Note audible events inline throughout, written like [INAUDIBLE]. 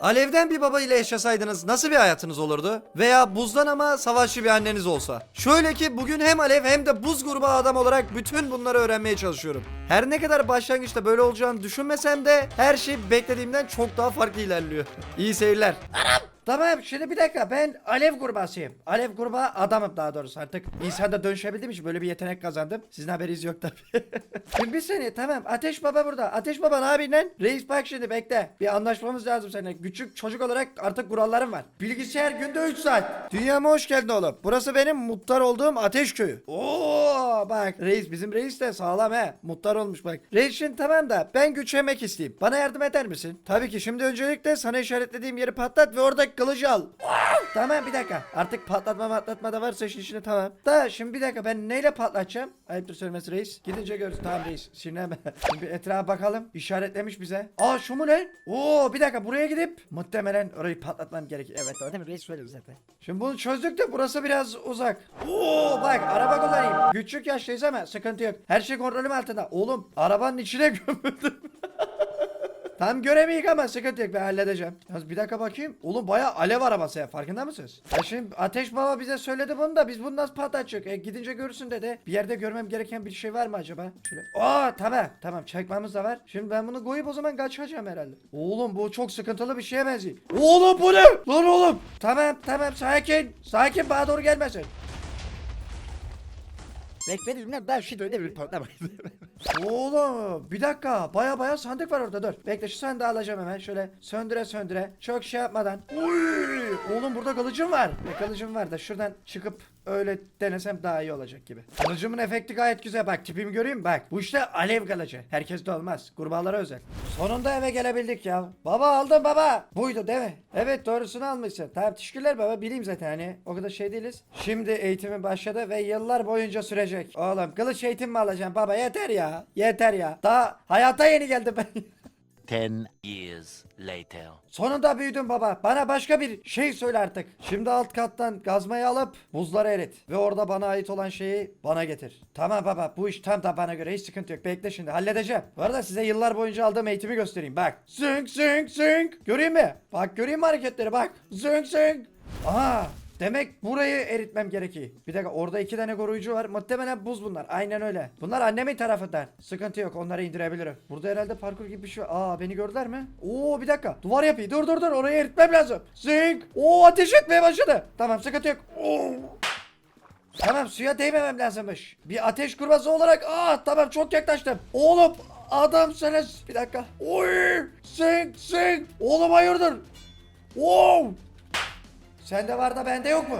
Alevden bir baba ile yaşasaydınız nasıl bir hayatınız olurdu? Veya buzdan ama savaşçı bir anneniz olsa. Şöyle ki bugün hem alev hem de buz grubu adam olarak bütün bunları öğrenmeye çalışıyorum. Her ne kadar başlangıçta böyle olacağını düşünmesem de her şey beklediğimden çok daha farklı ilerliyor. [LAUGHS] İyi seyirler. Tamam şimdi bir dakika ben alev kurbağasıyım. Alev kurbağa adamım daha doğrusu artık insanda dönüşebildiğim için böyle bir yetenek kazandım. Sizin haberiniz yok tabii. [LAUGHS] şimdi bir saniye tamam Ateş Baba burada. Ateş Baba ne yapayım lan? Reis bak şimdi bekle. Bir anlaşmamız lazım seninle. Küçük çocuk olarak artık kurallarım var. Bilgisayar günde 3 saat. Dünyama hoş geldin oğlum. Burası benim muhtar olduğum Ateş Köyü. Oo bak reis bizim reis de sağlam he. Muhtar olmuş bak. Reis şimdi tamam da ben güç yemek isteyeyim. Bana yardım eder misin? Tabii ki şimdi öncelikle sana işaretlediğim yeri patlat ve orada kılıcı al. tamam bir dakika. Artık patlatma patlatma da varsa işin içine tamam. Da şimdi bir dakika ben neyle patlatacağım? Ayıptır söylemesi reis. Gidince görürüz. Tamam reis. Şimdi. [LAUGHS] Şimdi bir etrafa bakalım. İşaretlemiş bize. Aa şu mu ne? Oo bir dakika buraya gidip muhtemelen orayı patlatmam gerekir. Evet değil mi? Reis söyledi zaten. Şimdi bunu çözdük de burası biraz uzak. Oo bak araba kullanayım. Küçük yaşlıyız ama sıkıntı yok. Her şey kontrolüm altında. Oğlum arabanın içine [LAUGHS] gömüldüm. Tam göremeyik ama sıkıntı yok ben halledeceğim. Yalnız bir dakika bakayım. Oğlum bayağı alev arabası ya farkında mısınız? Ya şimdi Ateş Baba bize söyledi bunu da biz bunu nasıl patlatacak? E, gidince görürsün dedi. Bir yerde görmem gereken bir şey var mı acaba? Şöyle. Aa tamam tamam çakmamız da var. Şimdi ben bunu koyup o zaman kaçacağım herhalde. Oğlum bu çok sıkıntılı bir şeye benziyor. Oğlum bu ne? Lan oğlum. Tamam tamam sakin. Sakin bana doğru gelmesin. Bekledim ben şimdi öyle bir patlamayız. Oğlum bir dakika baya baya sandık var orada dur. Bekle şu sandığı alacağım hemen şöyle söndüre söndüre. Çok şey yapmadan. Uy, oğlum burada kılıcım var. E, kılıcım var da şuradan çıkıp öyle denesem daha iyi olacak gibi. Kılıcımın efekti gayet güzel bak tipimi göreyim bak. Bu işte alev kılıcı. Herkes de olmaz. Kurbağalara özel. Sonunda eve gelebildik ya. Baba aldım baba. Buydu değil mi? Evet doğrusunu almışsın. Tamam teşekkürler baba bileyim zaten hani o kadar şey değiliz. Şimdi eğitimim başladı ve yıllar boyunca sürecek. Oğlum kılıç eğitim mi alacağım baba yeter ya. Yeter ya. Daha hayata yeni geldim ben. [LAUGHS] Ten years later. Sonunda büyüdüm baba. Bana başka bir şey söyle artık. Şimdi alt kattan gazmayı alıp buzları erit. Ve orada bana ait olan şeyi bana getir. Tamam baba bu iş tam da bana göre hiç sıkıntı yok. Bekle şimdi halledeceğim. Bu arada size yıllar boyunca aldığım eğitimi göstereyim. Bak. Zünk zünk zünk. Göreyim mi? Bak göreyim mi hareketleri bak. Zünk zünk. Aha. Demek burayı eritmem gerekiyor. Bir dakika orada iki tane koruyucu var. Muhtemelen buz bunlar. Aynen öyle. Bunlar annemin tarafından. Sıkıntı yok onları indirebilirim. Burada herhalde parkur gibi bir şey var. Aa beni gördüler mi? Oo bir dakika. Duvar yapıyor. Dur dur dur orayı eritmem lazım. Zing. Oo ateş etmeye başladı. Tamam sıkıntı yok. Oo. Tamam suya değmemem lazımmış. Bir ateş kurbası olarak aa tamam çok yaklaştım. Oğlum adamsınız. Bir dakika. Oy! Zing zing. Oğlum hayırdır? Wow! Sende var da bende yok mu?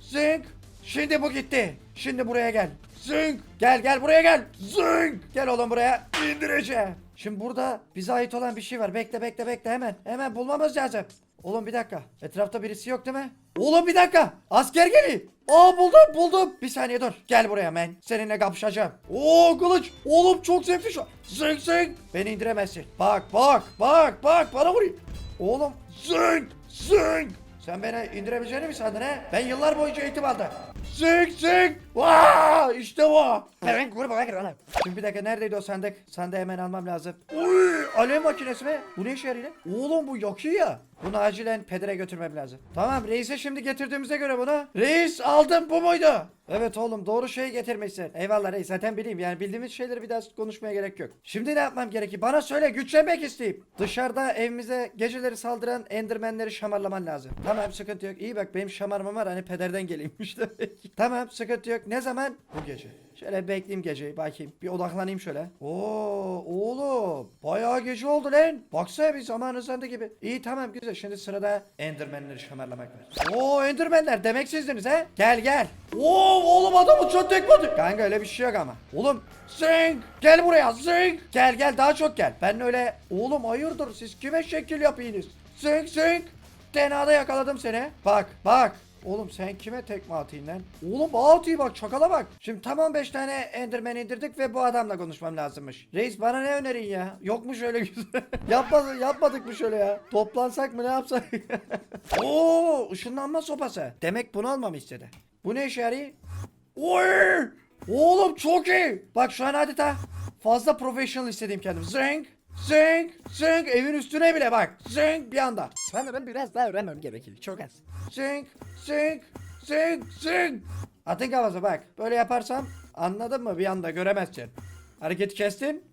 Zing. Şimdi bu gitti. Şimdi buraya gel. Zing. Gel gel buraya gel. Zing. Gel oğlum buraya. İndireceğim. Şimdi burada bize ait olan bir şey var. Bekle bekle bekle hemen. Hemen bulmamız lazım. Oğlum bir dakika. Etrafta birisi yok değil mi? Oğlum bir dakika. Asker geliyor. Aa buldum buldum. Bir saniye dur. Gel buraya men. Seninle kapışacağım. Oo kılıç. Oğlum çok zevkli şu. Zing zing. Beni indiremezsin. Bak bak bak bak bana vurayım. Oğlum zing zing. Sen beni indirebileceğini mi sandın he? Ben yıllar boyunca eğitim aldım. Zing zing. Vaa işte bu. Gir oğlum. Şimdi bir dakika neredeydi o sandık? Sandığı hemen almam lazım. Uy, alev makinesi mi? Bu ne işe yarıyor? Oğlum bu yakıyor ya. Bunu acilen pedere götürmem lazım. Tamam reise şimdi getirdiğimize göre bunu. Reis aldım bu muydu? Evet oğlum doğru şeyi getirmişsin. Eyvallah reis zaten bileyim yani bildiğimiz şeyleri bir daha konuşmaya gerek yok. Şimdi ne yapmam gerekir? Bana söyle güçlenmek isteyeyim. Dışarıda evimize geceleri saldıran endermenleri şamarlaman lazım. Tamam sıkıntı yok. İyi bak benim şamarmam var hani pederden geleymiş [LAUGHS] demek. tamam sıkıntı yok. Ne zaman? Bu gece. Şöyle bekleyeyim geceyi bakayım. Bir odaklanayım şöyle. Oo oğlum. Bayağı gece oldu lan. Baksana bir zaman hızlandı gibi. İyi tamam güzel. Şimdi sırada Enderman'leri şamarlamak var. Oo Enderman'ler demek sizdiniz he? Gel gel. Oo oğlum adam uçan tekme atıyor. Kanka öyle bir şey yok ama. Oğlum Zing! Gel buraya Zing! Gel gel daha çok gel. Ben öyle oğlum hayırdır siz kime şekil yapıyorsunuz? Zing Zing! Tenada yakaladım seni. Bak bak. Oğlum sen kime tekme atayım lan? Oğlum bana atıyor bak çakala bak. Şimdi tam 15 tane Enderman indirdik ve bu adamla konuşmam lazımmış. Reis bana ne önerin ya? Yok mu şöyle güzel? [LAUGHS] Yapmadık, yapmadık mı şöyle ya? Toplansak mı ne yapsak? [LAUGHS] Oo ışınlanma sopası. Demek bunu almamı istedi. Bu ne işe yarıyor? Oy! Oğlum çok iyi. Bak şu an adeta fazla professional istediğim kendim. Zeng. Zing zing evin üstüne bile bak. Zing bir anda. Sanırım biraz daha öğrenmem gerekir. Çok az. Zing zing zing zing. Atın kafası bak. Böyle yaparsam anladın mı bir anda göremezsin. Hareketi kestin.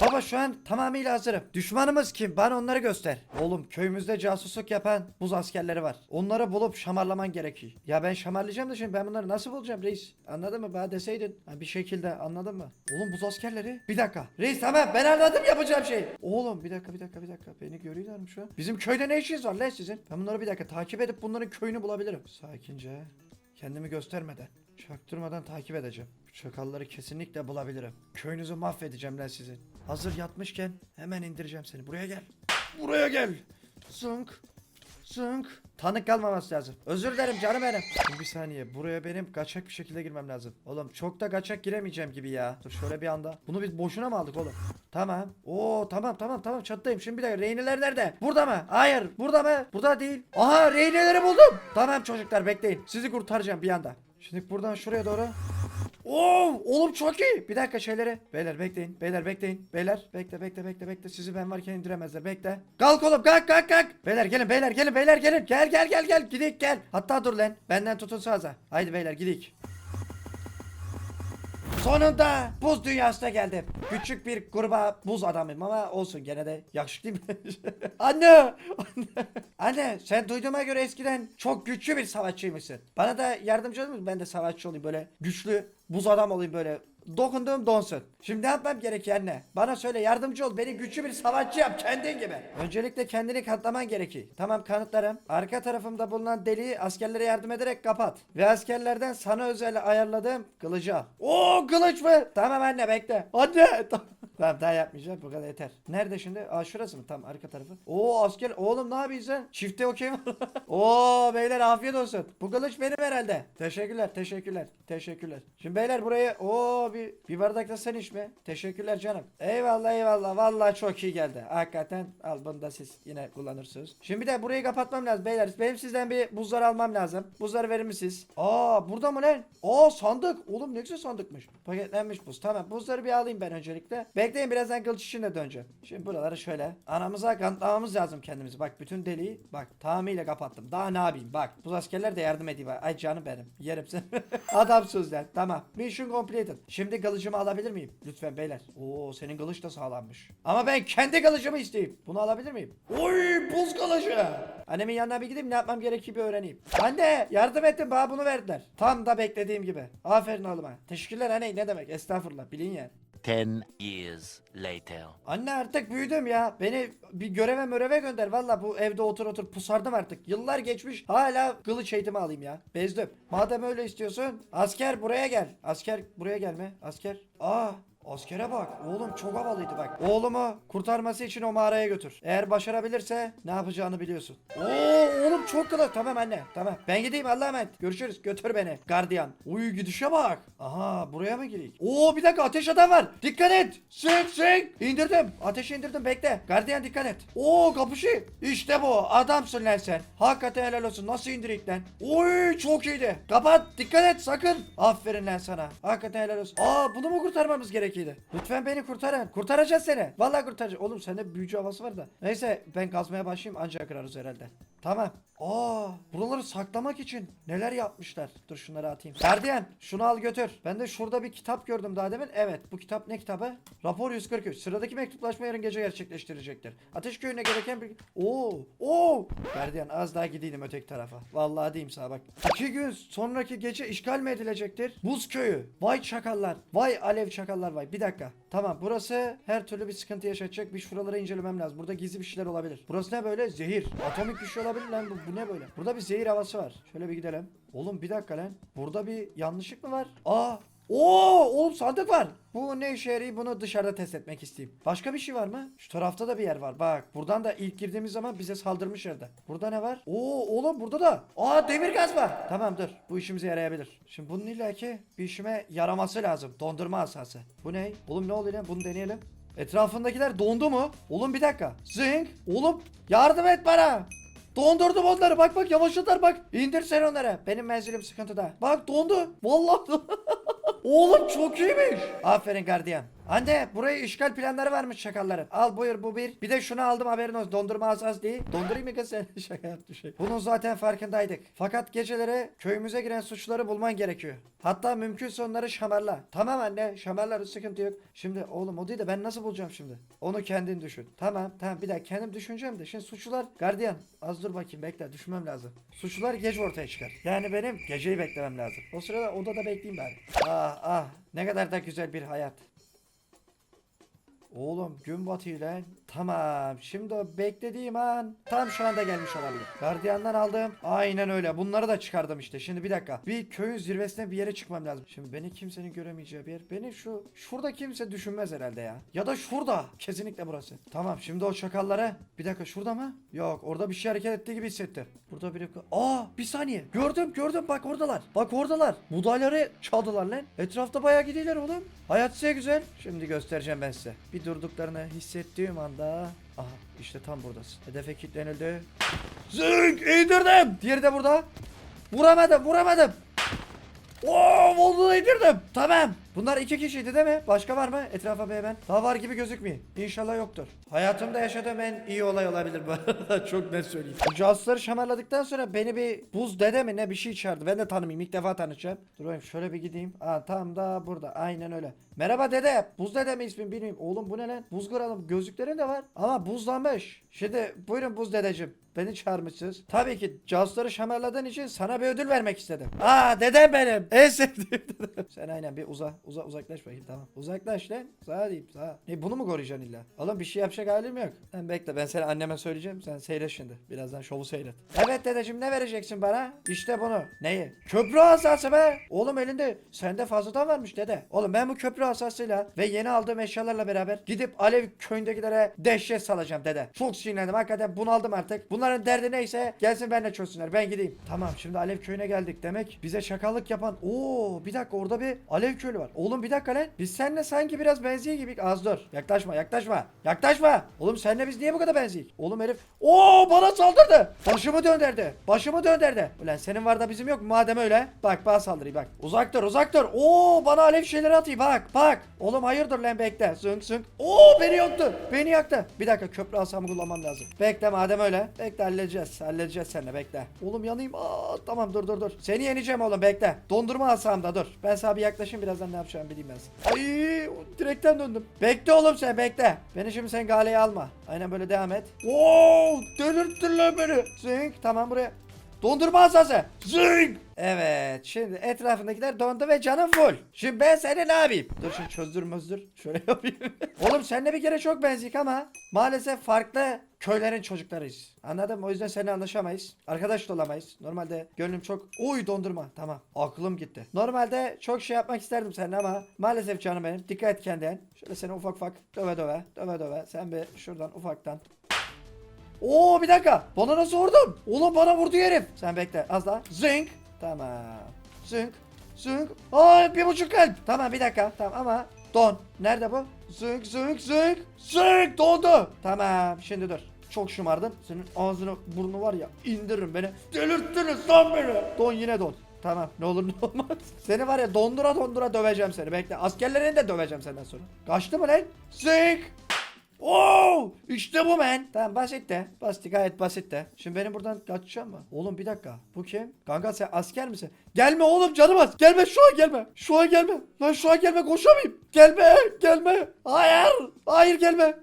Baba şu an tamamıyla hazırım. Düşmanımız kim? Bana onları göster. Oğlum köyümüzde casusluk yapan buz askerleri var. Onları bulup şamarlaman gerekiyor. Ya ben şamarlayacağım da şimdi ben bunları nasıl bulacağım reis? Anladın mı? Bana deseydin. Ha, bir şekilde anladın mı? Oğlum buz askerleri. Bir dakika. Reis tamam ben anladım yapacağım şey. Oğlum bir dakika bir dakika bir dakika. Beni görüyorlar mı şu an? Bizim köyde ne işiniz var lan sizin? Ben bunları bir dakika takip edip bunların köyünü bulabilirim. Sakince. Kendimi göstermeden. Çaktırmadan takip edeceğim. Bu çakalları kesinlikle bulabilirim. Köyünüzü mahvedeceğim lan sizin. Hazır yatmışken hemen indireceğim seni. Buraya gel. Buraya gel. Zınk. Zınk. Tanık kalmaması lazım. Özür dilerim canım benim. Bir saniye. Buraya benim kaçak bir şekilde girmem lazım. Oğlum çok da kaçak giremeyeceğim gibi ya. Dur şöyle bir anda. Bunu biz boşuna mı aldık oğlum? Tamam. Oo tamam tamam tamam çattayım. Şimdi bir dakika. Reyneler nerede? Burada mı? Hayır. Burada mı? Burada değil. Aha reyneleri buldum. Tamam çocuklar bekleyin. Sizi kurtaracağım bir anda. Şimdi buradan şuraya doğru. Oo, oğlum çok iyi. Bir dakika şeyleri. Beyler bekleyin. Beyler bekleyin. Beyler bekle bekle bekle bekle. Sizi ben varken indiremezler. Bekle. Kalk oğlum kalk kalk kalk. Beyler gelin beyler gelin beyler gelin. Gel gel gel gel. Gidik gel. Hatta dur lan. Benden tutulsanıza. Haydi beyler gidik. Sonunda buz dünyasına geldim. Küçük bir kurbağa buz adamıyım ama olsun gene de yakışıklıyım. Anne! [LAUGHS] Anne! Anne sen duyduğuma göre eskiden çok güçlü bir savaşçıymışsın. Bana da yardımcı olur musun? Ben de savaşçı olayım böyle güçlü buz adam olayım böyle. Dokunduğum donsun. Şimdi ne yapmam gerekiyor anne? Bana söyle yardımcı ol. Beni güçlü bir savaşçı yap kendin gibi. Öncelikle kendini kanıtlaman gerekiyor. Tamam kanıtlarım. Arka tarafımda bulunan deliği askerlere yardım ederek kapat. Ve askerlerden sana özel ayarladığım kılıcı al. Oo kılıç mı? Tamam anne bekle. Anne. [LAUGHS] Tamam daha yapmayacağım bu kadar yeter. Nerede şimdi? Aa şurası mı? Tam arka tarafı. Oo asker oğlum ne yapıyorsun sen? Çifte okey mi? [LAUGHS] Oo beyler afiyet olsun. Bu kılıç benim herhalde. Teşekkürler teşekkürler. Teşekkürler. Şimdi beyler buraya oo bir, bir bardak da sen içme. Teşekkürler canım. Eyvallah eyvallah. Vallahi çok iyi geldi. Hakikaten al bunu da siz yine kullanırsınız. Şimdi bir de burayı kapatmam lazım beyler. Benim sizden bir buzlar almam lazım. Buzları verir misiniz? Aa burada mı lan? Aa sandık. Oğlum ne güzel sandıkmış. Paketlenmiş buz. Tamam buzları bir alayım ben öncelikle. Bekleyin birazdan kılıç için de döneceğim. Şimdi buraları şöyle anamıza kanıtlamamız lazım kendimizi. Bak bütün deliği bak tamamıyla kapattım. Daha ne yapayım bak. Bu askerler de yardım edeyim. Ay canım benim. Yerim seni. [LAUGHS] Adamsız lan. Tamam. Mission completed. Şimdi kılıcımı alabilir miyim? Lütfen beyler. Oo senin kılıç da sağlammış. Ama ben kendi kılıcımı isteyeyim. Bunu alabilir miyim? Oy buz kılıcı. Annemin yanına bir gideyim ne yapmam gerekiyor bir öğreneyim. Anne yardım ettim bana bunu verdiler. Tam da beklediğim gibi. Aferin oğluma. Teşekkürler anne ne demek estağfurullah bilin yani. Ten years later. Anne artık büyüdüm ya. Beni bir göreve möreve gönder. Valla bu evde otur otur pusardım artık. Yıllar geçmiş. Hala kılıç eğitimi alayım ya. Bezdim. Madem öyle istiyorsun. Asker buraya gel. Asker buraya gelme. Asker. Aa Askere bak. Oğlum çok havalıydı bak. Oğlumu kurtarması için o mağaraya götür. Eğer başarabilirse ne yapacağını biliyorsun. Oo oğlum çok kılıç. Tamam anne. Tamam. Ben gideyim Allah'a emanet. Görüşürüz. Götür beni. Gardiyan. Uy gidişe bak. Aha buraya mı gireyim? Oo bir dakika ateş adam var. Dikkat et. Sık sık. İndirdim. Ateşi indirdim bekle. Gardiyan dikkat et. Oo kapışı. İşte bu. Adamsın lan sen. Hakikaten helal olsun. Nasıl indirik lan? Oy çok iyiydi. Kapat. Dikkat et sakın. Aferin lan sana. Hakikaten helal olsun. Aa bunu mu kurtarmamız gerekiydi? Lütfen beni kurtarın. Kurtaracağız seni. Vallahi kurtaracağız. Oğlum sende büyücü havası var da. Neyse ben kazmaya başlayayım ancak kırarız herhalde. Tamam. Aa, buraları saklamak için neler yapmışlar. Dur şunları atayım. Gardiyan, şunu al götür. Ben de şurada bir kitap gördüm daha demin. Evet, bu kitap ne kitabı? Rapor 143. Sıradaki mektuplaşma yarın gece gerçekleştirecektir. Ateş köyüne gereken bir... Oo, oo. Gardiyan az daha gideydim öteki tarafa. Vallahi diyeyim sana bak. İki gün sonraki gece işgal mi edilecektir? Buz köyü. Vay çakallar. Vay alev çakallar vay. Bir dakika. Tamam burası her türlü bir sıkıntı yaşatacak. Bir şuraları incelemem lazım. Burada gizli bir şeyler olabilir. Burası ne böyle? Zehir. Atomik bir şey olabilir lan. Bu, bu ne böyle? Burada bir zehir havası var. Şöyle bir gidelim. Oğlum bir dakika lan. Burada bir yanlışlık mı var? Aa. Oo, oğlum sandık var. Bu ne işe yarıyor? Bunu dışarıda test etmek isteyeyim. Başka bir şey var mı? Şu tarafta da bir yer var. Bak buradan da ilk girdiğimiz zaman bize saldırmış yerde. Burada ne var? Oo oğlum burada da. Aa demir gaz var. Tamam dur. Bu işimize yarayabilir. Şimdi bunun illaki bir işime yaraması lazım. Dondurma asası. Bu ne? Oğlum ne oluyor lan? Bunu deneyelim. Etrafındakiler dondu mu? Oğlum bir dakika. Zing. Oğlum yardım et bana. Dondurdum onları bak bak yavaşladılar bak. İndir sen onları. Benim menzilim sıkıntıda. Bak dondu. Vallahi [LAUGHS] Oğlum çok iyiymiş. Aferin gardiyan. Anne buraya işgal planları varmış çakalların. Al buyur bu bir. Bir de şunu aldım haberin olsun. Dondurma az az değil. Dondurayım mı kız sen? [LAUGHS] Şaka yaptım şey. Bunun zaten farkındaydık. Fakat geceleri köyümüze giren suçları bulman gerekiyor. Hatta mümkünse onları şamarla. Tamam anne şamarlar sıkıntı yok. Şimdi oğlum o değil de ben nasıl bulacağım şimdi? Onu kendin düşün. Tamam tamam bir dakika kendim düşüneceğim de. Şimdi suçlular gardiyan. Az dur bakayım bekle düşünmem lazım. Suçlular gece ortaya çıkar. Yani benim geceyi beklemem lazım. O sırada odada bekleyeyim bari. Ah ah ne kadar da güzel bir hayat. Oğlum gün batıyor lan. Tamam. Şimdi o beklediğim an tam şu anda gelmiş olabilir. Gardiyandan aldım. Aynen öyle. Bunları da çıkardım işte. Şimdi bir dakika. Bir köyün zirvesine bir yere çıkmam lazım. Şimdi beni kimsenin göremeyeceği bir yer. Beni şu şurada kimse düşünmez herhalde ya. Ya da şurada. Kesinlikle burası. Tamam şimdi o çakallara. Bir dakika şurada mı? Yok orada bir şey hareket ettiği gibi hissettim. Burada biri... Aa bir saniye. Gördüm gördüm bak oradalar. Bak oradalar. Buğdayları çaldılar lan. Etrafta bayağı gidiyorlar oğlum. Hayat size güzel. Şimdi göstereceğim ben size. Bir durduklarını hissettiğim anda... Aha işte tam buradasın. Hedefe kilitlenildi. Zınk indirdim. Diğeri de burada. Vuramadım vuramadım. Oo oldu indirdim. Tamam. Bunlar iki kişiydi değil mi? Başka var mı? Etrafa bir hemen. Daha var gibi gözükmüyor. İnşallah yoktur. Hayatımda yaşadığım en iyi olay olabilir bu. [LAUGHS] Çok net söyleyeyim. Bu casusları şamarladıktan sonra beni bir buz dede mi ne bir şey çağırdı. Ben de tanımayayım. İlk defa tanışacağım. Dur bakayım şöyle bir gideyim. Aa tam da burada. Aynen öyle. Merhaba dede. Buz dede mi ismin bilmiyorum. Oğlum bu ne lan? Buz kıralım. Gözlüklerin de var. Ama buzlanmış. Şimdi buyurun buz dedeciğim. Beni çağırmışsınız. Tabii ki casusları şamarladığın için sana bir ödül vermek istedim. Aa dedem benim. En sevdiğim dedem. Sen aynen bir uza. Uza uzaklaş bakayım tamam. Uzaklaş lan. Sağa diyeyim sağa. Ne bunu mu koruyacaksın illa? Oğlum bir şey yapacak halim yok. Sen bekle ben seni anneme söyleyeceğim. Sen seyret şimdi. Birazdan şovu seyret. Evet dedeciğim ne vereceksin bana? İşte bunu. Neyi? Köprü asası be. Oğlum elinde sende fazladan varmış dede. Oğlum ben bu köprü asasıyla ve yeni aldığım eşyalarla beraber gidip Alev köyündekilere dehşet salacağım dede. Çok sinirlendim hakikaten bunaldım artık. Bunların derdi neyse gelsin benimle çözsünler. Ben gideyim. Tamam şimdi Alev köyüne geldik demek. Bize şakallık yapan. Oo bir dakika orada bir Alev köylü var. Oğlum bir dakika lan. Biz seninle sanki biraz benziyor gibi. Az dur. Yaklaşma yaklaşma. Yaklaşma. Oğlum seninle biz niye bu kadar benziyoruz? Oğlum herif. Oo bana saldırdı. Başımı döndürdü. Başımı döndürdü. Ulan senin var da bizim yok? Madem öyle. Bak bana saldırıyor bak. Uzak dur uzak dur. Oo bana alev şeyleri atıyor bak bak. Oğlum hayırdır lan bekle. Zınk zınk. Oo beni yaktı. Beni yaktı. Bir dakika köprü asamı kullanmam lazım. Bekle madem öyle. Bekle halledeceğiz. Halledeceğiz seninle bekle. Oğlum yanayım. Aa tamam dur dur dur. Seni yeneceğim oğlum bekle. Dondurma asamda dur. Ben sana bir yaklaşayım birazdan yapacağımı bileyim ben. Ay direkten döndüm. Bekle oğlum sen bekle. Beni şimdi sen galeye alma. Aynen böyle devam et. Oo delirttin lan beni. Zınk tamam buraya. Dondurma asası. Zing. Evet. Şimdi etrafındakiler dondu ve canım full. Şimdi ben seni ne yapayım? Dur şimdi çözdür mözdür. Şöyle [LAUGHS] yapayım. Oğlum seninle bir kere çok benzik ama maalesef farklı köylerin çocuklarıyız. Anladın mı? O yüzden seninle anlaşamayız. Arkadaş da olamayız. Normalde gönlüm çok... Oy dondurma. Tamam. Aklım gitti. Normalde çok şey yapmak isterdim seninle ama maalesef canım benim. Dikkat et kendine. Şöyle seni ufak ufak döve döve. Döve döve. Sen bir şuradan ufaktan Oo bir dakika. Bana nasıl vurdun? Oğlum bana vurdu herif. Sen bekle az daha. Zing. Tamam. Zing. Zing. Aa bir buçuk kalp. Tamam bir dakika. Tamam ama don. Nerede bu? Zing zing zing. Zing dondu. Tamam şimdi dur. Çok şımardın. Senin ağzını burnu var ya indiririm beni. Delirttiniz lan beni. Don yine don. Tamam ne olur ne olmaz. [LAUGHS] Seni var ya dondura dondura döveceğim seni. Bekle askerlerini de döveceğim senden sonra. Kaçtı mı lan? Zing. Oo! İşte bu men. Tamam basit de. Basit gayet basit de. Şimdi benim buradan kaçacağım mı? Oğlum bir dakika. Bu kim? Kanka sen asker misin? Gelme oğlum canım az. Gelme şu an gelme. Şu an gelme. Lan şu an gelme koşamayayım. Gelme. Gelme. Hayır. Hayır gelme.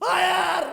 Hayır.